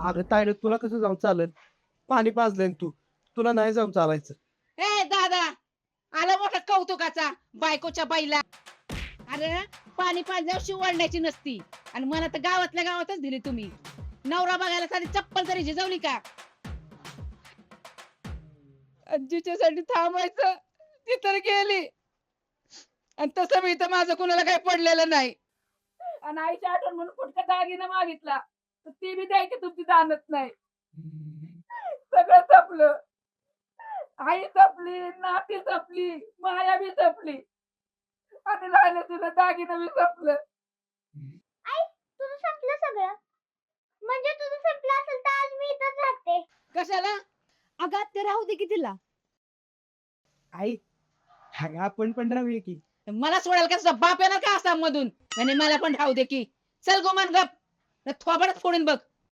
अगं तायडे तुला कसं जाऊन चालेल? पाणी पाजलंय तू. तुला नाही जाऊन चालायचं. ए दादा आला मोठा कौतुकाचा बायकोच्या बाईला. अरे पाणी पाजल्यावर शिवडण्याची नसती. आणि मला तर गावातल्या गावातच दिली तुम्ही. नवरा बघायला साधी चप्पल तरी झिजवली का? जिच्यासाठी थांबायचं ती तर गेली. आणि तसं मी तर माझं कुणाला काही पडलेलं नाही. आणि आईच्या आठवण म्हणून कुठका दागिना मागितला. ती बी द्यायची तुमची जाणत नाही. सगळं जपलं. आई जपली नाती जपली माया बी जपली. आणि राहिलं तुला दागिनं बी जपलं. तुझं संपलं सगळं? म्हणजे तुझं संपलं असेल तर आज मी इथंच राहते. कशाला? अगं ते राहू दे की तिला. आई अगं आपण पण राहूया की. मला सोडायला कसा बाप येणार का आसाम मधून? आणि मला पण राहू दे की. चल गोमान गप. Dat 12 voor.